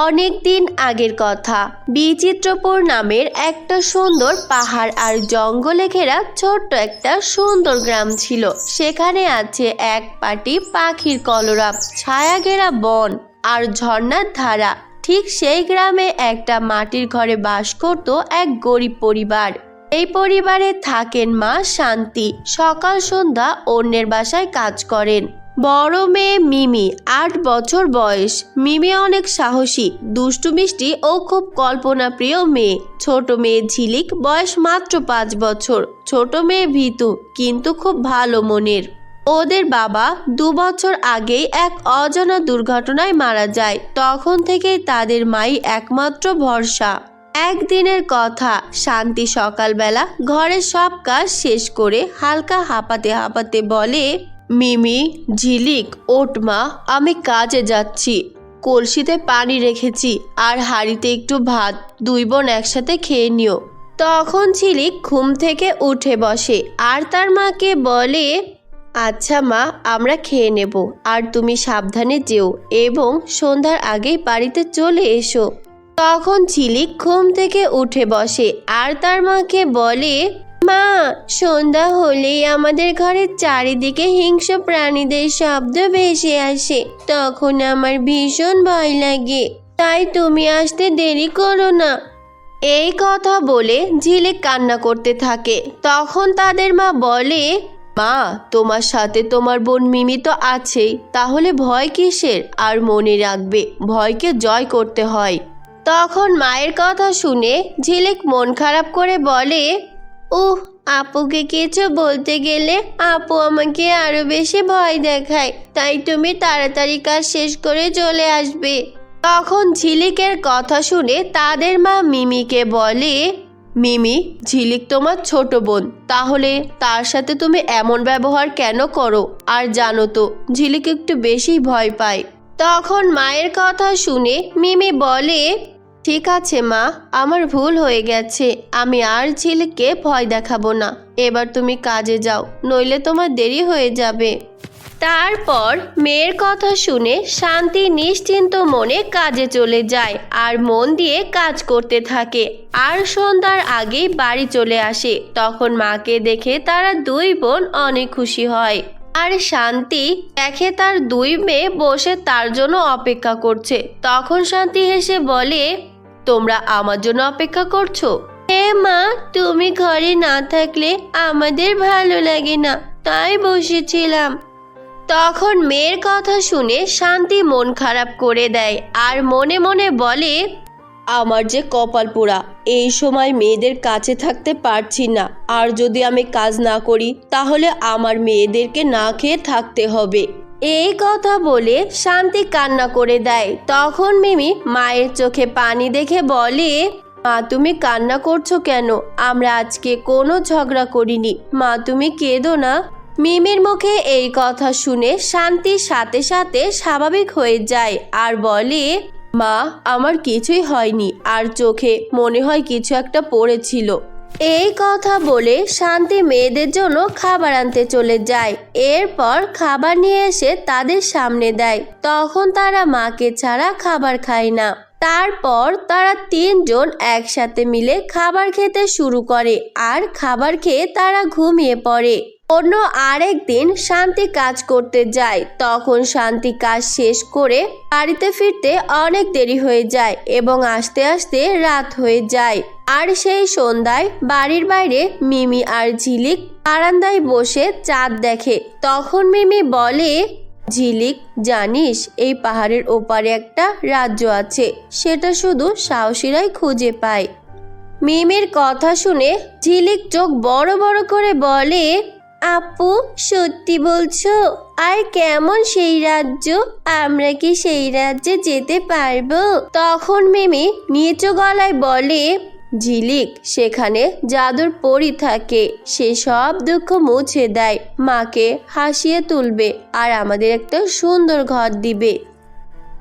অনেক দিন আগের কথা। বিচিত্রপুর নামের একটা সুন্দর পাহাড় আর জঙ্গলে ঘেরা ছোট্ট একটা সুন্দর গ্রাম ছিল। সেখানে আছে এক পাটি পাখির কলরব ছায়া ঘেরা বন আর ঝর্ণার ধারা। ঠিক সেই গ্রামে একটা মাটির ঘরে বাস করত এক গরিব পরিবার। এই পরিবারে থাকেন মা শান্তি। সকাল, সন্ধ্যা অন্যের বাসায় কাজ করেন। বড় মেয়ে মিমি, আট বছর বয়স। মিমি অনেক সাহসী, দুষ্টু, মিষ্টি ও খুব কল্পনাপ্রিয় মেয়ে। ছোট মেয়ে ঝিলিক, বয়স মাত্র পাঁচ বছর। ছোট মেয়ে ভিতু, কিন্তু খুব ভালো মনের। ওদের বাবা দু বছর আগেই এক অজানা দুর্ঘটনায় মারা যায়। তখন থেকেই তাদের মাই একমাত্র ভরসা। একদিনের কথা, শান্তি সকালবেলা ঘরের সব কাজ শেষ করে হালকা হাঁপাতে হাঁপাতে বলে মিমি, ঝিলিক ওট মা আমি কাজে যাচ্ছি। কলসিতে পানি রেখেছি আর হাঁড়িতে একটু ভাত, দুই বোন একসাথে খেয়ে নিও। তখন ঝিলিক ঘুম থেকে উঠে বসে আর তার মাকে বলে আচ্ছা মা, আমরা খেয়ে নেব আর তুমি সাবধানে যেও এবং সন্ধ্যার আগেই বাড়িতে চলে এসো। তখন ঝিলিক ঘুম থেকে উঠে বসে আর তার মাকে বলে মা, সন্ধ্যা হলেই আমাদের ঘরের চারিদিকে হিংস্র প্রাণীদের শব্দ ভেসে আসে। তখন আমার ভীষণ ভয় লাগে। তাই তুমি আসতে দেরি করো না। এই কথা বলে ঝিলিক কান্না করতে থাকে। তখন তাদের মা বলে, মা, তোমার সাথে তোমার বোন মিমি তো আছেই। তাহলে ভয় কিসের? আর মনে রাখবে, ভয়কে জয় করতে হয়। তখন মায়ের কথা শুনে ঝিলিক মন খারাপ করে বলে উহ, আপুকে কিছু বলতে গেলে আপু আমাকে আরও বেশি ভয় দেখায়। তাই তুমি তাড়াতাড়ি কাজ শেষ করে চলে আসবে। তখন ঝিলিকের কথা শুনে তাদের মা মিমিকে বলে, মিমি, ঝিলিক তোমার ছোট বোন। তাহলে তার সাথে তুমি এমন ব্যবহার কেন করো? আর জানো তো, ঝিলিক একটু বেশি ভয় পায়। তখন মায়ের কথা শুনে মিমি বলে ঠিক আছে, মা। আমার ভুল হয়ে গেছে। আমি আর ঝিলিককে ভয় দেখাবো না। এবার তুমি কাজে যাও, নইলে তোমার দেরি হয়ে যাবে। তারপর মেয়ের কথা শুনে শান্তি নিশ্চিন্ত মনে কাজে চলে যায় আর মন দিয়ে কাজ করতে থাকে। আর সন্ধ্যার আগেই বাড়ি চলে আসে। তখন মাকে দেখে তারা দুই বোন অনেক খুশি হয়। আর শান্তি দেখে তার দুই মেয়ে বসে তার জন্য অপেক্ষা করছে। তখন শান্তি হেসে বলে তোমরা আমার জন্য অপেক্ষা করছ? হে মা, তুমি ঘরে না থাকলে আমাদের ভালো লাগে না, তাই বসেছিলাম। তখন মেয়ের কথা শুনে শান্তি মন খারাপ করে দেয় আর মনে মনে বলে, আমার যে কপাল পোড়া, এই সময় মেয়েদের কাছে থাকতে পারছি না। আর যদি আমি কাজ না করি, তাহলে আমার মেয়েদেরকে না খেয়ে থাকতে হবে। এই কথা বলে শান্তি কান্না করে দেয়। তখন মিমি মায়ের চোখে পানি দেখে বলে, মা, তুমি কান্না করছ কেন? আমরা আজকে কোনো ঝগড়া করিনি। মা, তুমি কেঁদো না। মিমির মুখে এই কথা শুনে শান্তির সাথে সাথে স্বাভাবিক হয়ে যায় আর বলে, মা, আমার কিছুই হয়নি। আর চোখে মনে হয় কিছু একটা পড়েছিল। এই কথা বলে শান্তি মেয়েদের জন্য খাবার আনতে চলে যায়। এরপর খাবার নিয়ে এসে তাদের সামনে দেয়। তখন তারা মাকে ছাড়া খাবার খায় না। তারপর তারা তিনজন একসাথে মিলে খাবার খেতে শুরু করে। আর খাবার খেয়ে তারা ঘুমিয়ে পড়ে। অন্য আরেক দিন শান্তি কাজ করতে যায়। তখন শান্তি কাজ শেষ করে বাড়িতে ফিরতে অনেক দেরি হয়ে যায় এবং আস্তে আস্তে রাত হয়ে যায়। আর সেই সন্ধ্যায় বাড়ির বাইরে মিমি আর ঝিলিক বারান্দায় বসে চাঁদ দেখে। তখন মিমি বলে, ঝিলিক, জানিস এই পাহাড়ের ওপারে একটা রাজ্য আছে। সেটা শুধু সাহসীরাই খুঁজে পায়। মিমির কথা শুনে ঝিলিক চোখ বড় বড় করে বলে আপু, সত্যি বলছো? আর কেমন সেই রাজ্য? আমরা কি সেই রাজ্যে যেতে পারব? তখন মেমে নিচু গলায় বলে, ঝিলিক, সেখানে জাদুর পরি থাকে। সে সব দুঃখ মুছে দেয়। মাকে হাসিয়ে তুলবে আর আমাদের একটা সুন্দর ঘর দিবে।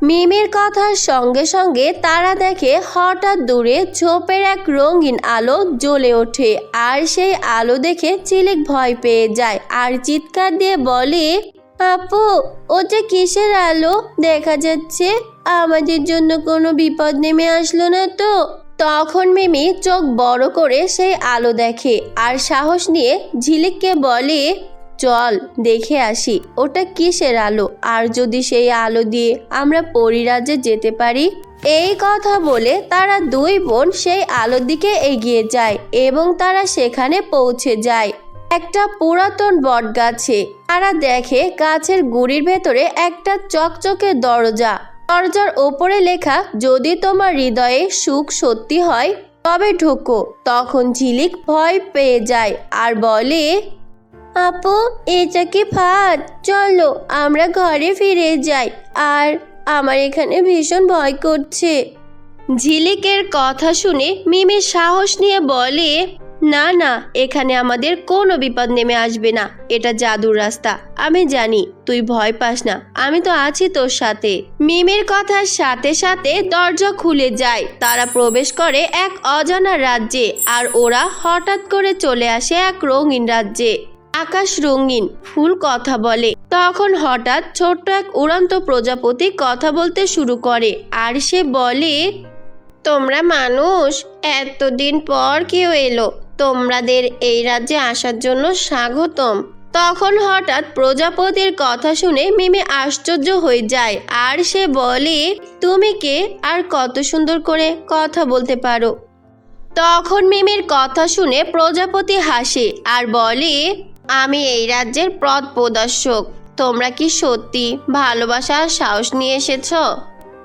মিমির কথার সঙ্গে সঙ্গে তারা দেখে হঠাৎ দূরে ঝোপের এক রঙিন আলো জ্বলে ওঠে। আর সেই আলো দেখে চিলিক ভয় পেয়ে যায় আর চিৎকার দিয়ে বলে, আপু ওটা কিসের আলো? দেখা যাচ্ছে আমাদের জন্য কোনো বিপদ নেমে আসলো না তো? তখন মিমি চোখ বড় করে সেই আলো দেখে আর সাহস নিয়ে ঝিলিককে বলে চল, দেখে আসি, ওটা কিসের আলো? আর যদি সেই আলো দিয়ে আমরা পরিরাজ্যে যেতে পারি? এই কথা বলে তারা দুই বোন সেই আলোর দিকে এগিয়ে যায় এবং তারা সেখানে পৌঁছে যায়। একটা পুরাতন বট গাছে তারা দেখে গাছের গুড়ির ভেতরে একটা চকচকে দরজা। দরজার ওপরে লেখা, যদি তোমার হৃদয়ে সুখ সত্যি হয়, তবে ঢোকো। তখন ঝিলিক ভয় পেয়ে যায় আর বলে আপু এটা কি ফাঁদ। চলো, আমরা ঘরে ফিরে যাই। আর আমার এখানে ভীষণ ভয় করছে। ঝিলিকের কথা শুনে মিমি সাহস নিয়ে বলে, না না, এখানে আমাদের কোনো বিপদ নেমে আসবে না। এটা জাদুর রাস্তা। আমি জানি, তুই ভয় পাস না। আমি তো আছি তোর সাথে। মিমের কথার সাথে সাথে দরজা খুলে যায়। তারা প্রবেশ করে এক অজানা রাজ্যে, আর ওরা হঠাৎ করে চলে আসে এক রঙিন রাজ্যে। আকাশ রঙিন, ফুল কথা বলে। তখন হঠাৎ ছোট্ট এক উড়ন্ত প্রজাপতি কথা বলতে শুরু করে আর সে বলে, তোমরা মানুষ, এতদিন পর কেউ এলো। তোমাদের এই রাজ্যে আসার জন্য স্বাগতম। তখন হঠাৎ প্রজাপতির কথা শুনে মিমি আশ্চর্য হয়ে যায় আর সে বলে, তুমি কে? আর কত সুন্দর করে কথা বলতে পারো। তখন মিমির কথা শুনে প্রজাপতি হাসে আর বলে আমি এই রাজ্যের পথ প্রদর্শক। তোমরা কি সত্যি ভালোবাসা আর সাহস নিয়ে এসেছ?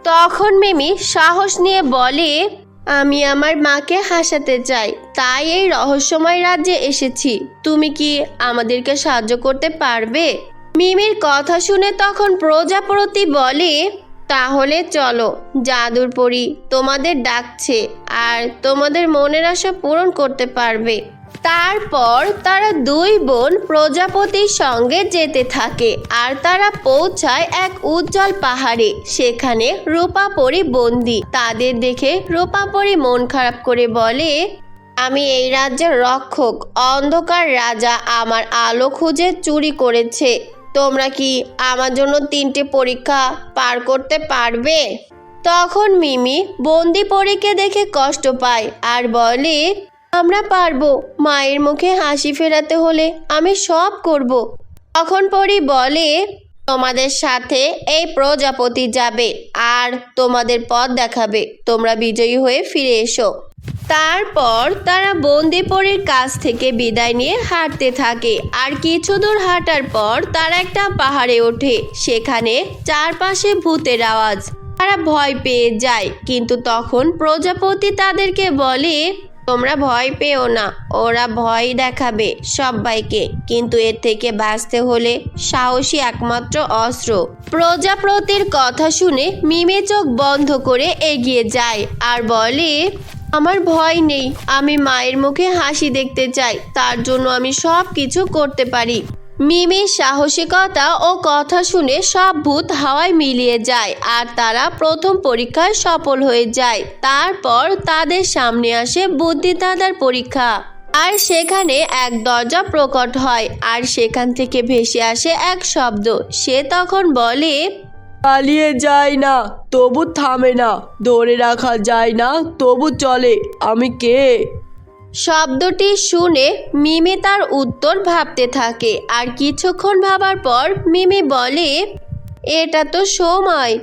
তখন মিমি সাহস নিয়ে বলে, আমি আমার মাকে হাসাতে চাই। তাই এই রহস্যময় রাজ্যে এসেছি। তুমি কি আমাদেরকে সাহায্য করতে পারবে? মিমির কথা শুনে তখন প্রজাপতি বলে, তাহলে চলো, জাদুর পরি তোমাদের ডাকছে, আর তোমাদের মনের আশা পূরণ করতে পারবে। তারপর তারা দুই বোন প্রজাপতির সঙ্গে যেতে থাকে আর তারা পৌঁছায় এক উজ্জ্বল পাহাড়ে। সেখানে রূপাপরি বন্দি তাদের দেখে রূপাপরি মন খারাপ করে বলে, আমি এই রাজ্যের রক্ষক, অন্ধকার রাজা আমার আলো খুঁজে চুরি করেছে। তোমরা কি আমার জন্য তিনটে পরীক্ষা পার করতে পারবে? তখন মিমি বন্দি পরীকে দেখে কষ্ট পায় আর বলে আমরা পারব। মায়ের মুখে হাসি ফেরাতে হলে আমি সব করব। তখন পরি বলে, তোমাদের সাথে এই প্রজাপতি যাবে আর তোমাদের পথ দেখাবে। তোমরা বিজয়ী হয়ে ফিরে এসো। তারপর তারা বন্দিপরির কাছ থেকে বিদায় নিয়ে হাঁটতে থাকে। আর কিছু দূর হাঁটার পর তারা একটা পাহাড়ে ওঠে। সেখানে চারপাশে ভূতের আওয়াজ। তারা ভয় পেয়ে যায়। কিন্তু তখন প্রজাপতি তাদেরকে বলে তোমরা ভয় পেও না, ওরা ভয় দেখাবে সবাইকে কিন্তু এর থেকে বাঁচতে হলে সাহসী একমাত্র অস্ত্র। প্রজাপতির কথা শুনে মিমে চোখ বন্ধ করে এগিয়ে যায় আর বলে, আমার ভয় নেই। আমি মায়ের মুখে হাসি দেখতে চাই। তার জন্য আমি সব কিছু করতে পারি। মিমির সাহসিকতা ও কথা শুনে সব ভূত হাওয়ায় মিলিয়ে যায় আর তারা প্রথম পরীক্ষায় সফল হয়ে যায়। তারপর তাদের সামনে আসে বুদ্ধিদাতার পরীক্ষা। আর সেখানে এক দরজা প্রকট হয় আর সেখান থেকে ভেসে আসে এক শব্দ। সে তখন বলে, পালিয়ে যায় না, তবু থামে না, ধরে রাখা যায় না, তবু চলে। আমি কে? শব্দটি শুনে মিমি তার উত্তর ভাবতে থাকে। আর কিছুক্ষণ ভাবার পর মিমি বলে, এটা তো সময়।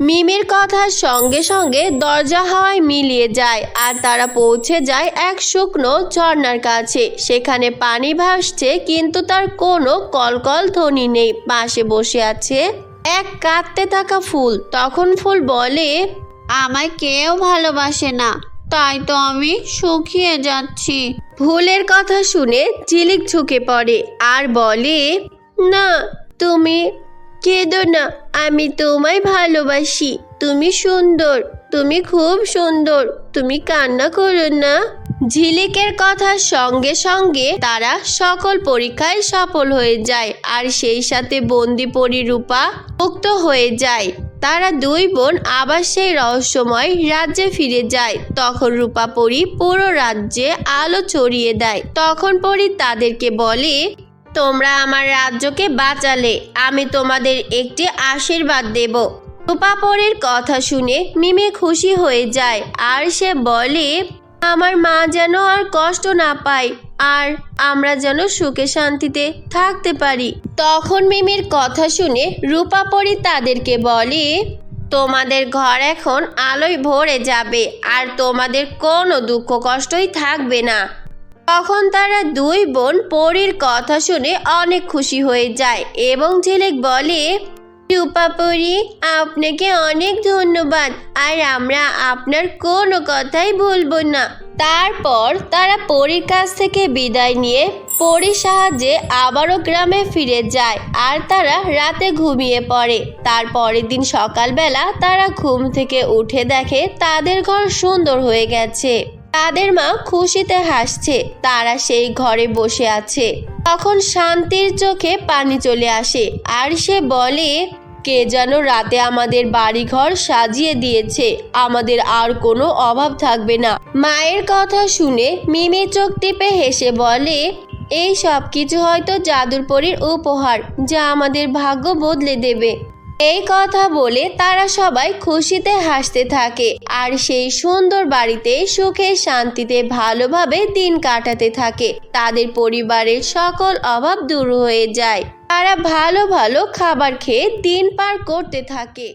মিমির কথার সঙ্গে সঙ্গে দরজা হাওয়ায় মিলিয়ে যায় আর তারা পৌঁছে যায় এক শুকনো ঝর্ণার কাছে। সেখানে পানি ভাসছে কিন্তু তার কোনো কলকল ধ্বনি নেই। পাশে বসে আছে এক কাঁদতে থাকা ফুল। তখন ফুল বলে, আমায় কেউ ভালোবাসে না। তাই তো আমি শুকিয়ে যাচ্ছি। ভুলের কথা শুনে ঝিলিক ঝুঁকে পড়ে আর বলে, না, তুমি কেঁদো না, আমি তোমায় ভালোবাসি। তুমি সুন্দর, তুমি খুব সুন্দর, তুমি কান্না করো না। ঝিলিকের কথার সঙ্গে সঙ্গে তারা সকল পরীক্ষায় সফল হয়ে যায় আর সেই সাথে বন্দি পরিরূপা মুক্ত হয়ে যায়। তারা দুই বোন আবার সেই রহস্যময় রাজ্যে ফিরে যায়। তখন রূপা পরি পুরো রাজ্যে আলো ছড়িয়ে দেয়। তখন পরি তাদেরকে বলে, তোমরা আমার রাজ্যকে বাঁচালে, আমি তোমাদের একটি আশীর্বাদ দেব। রূপাপরের কথা শুনে মিমি খুশি হয়ে যায়। আর সে বলে, আমার মা যেন আর কষ্ট না পায়। আর আমরা যেন সুখে শান্তিতে থাকতে পারি। তখন মিমির কথা শুনে রূপাপরি তাদেরকে বলে, তোমাদের ঘর এখন আলোয় ভরে যাবে আর তোমাদের কোনো দুঃখ কষ্টই থাকবে না। তখন তারা দুই বোন পরীর কথা শুনে অনেক খুশি হয়ে যায় এবং ঝিলিক বলে রূপাপরি আপনাকে অনেক ধন্যবাদ। আর আমরা আপনার কোনো কথাই ভুলবো না। তারপর তারা পরীর কাছ থেকে বিদায় নিয়ে পরীর সাহায্যে আবারও গ্রামে ফিরে যায় আর তারা রাতে ঘুমিয়ে পড়ে। তার পরের দিন সকালবেলা তারা ঘুম থেকে উঠে দেখে তাদের ঘর সুন্দর হয়ে গেছে। তাদের মা খুশিতে হাসছে। তারা সেই ঘরে বসে আছে। তখন শান্তির চোখে পানি চলে আসে। আর সে বলে কে যেন রাতে আমাদের বাড়িঘর সাজিয়ে দিয়েছে। আমাদের আর কোনো অভাব থাকবে না। মায়ের কথা শুনে মিমি চোখ টিপে হেসে বলে, এই সব কিছু হয়তো জাদুর পরীর উপহার, যা আমাদের ভাগ্য বদলে দেবে। এই কথা বলে তারা সবাই খুশিতে হাসতে থাকে আর সেই সুন্দর বাড়িতে সুখে শান্তিতে ভালোভাবে দিন কাটাতে থাকে। তাদের পরিবারের সকল অভাব দূর হয়ে যায়। তারা ভালো ভালো খাবার খেয়ে দিন পার করতে থাকে।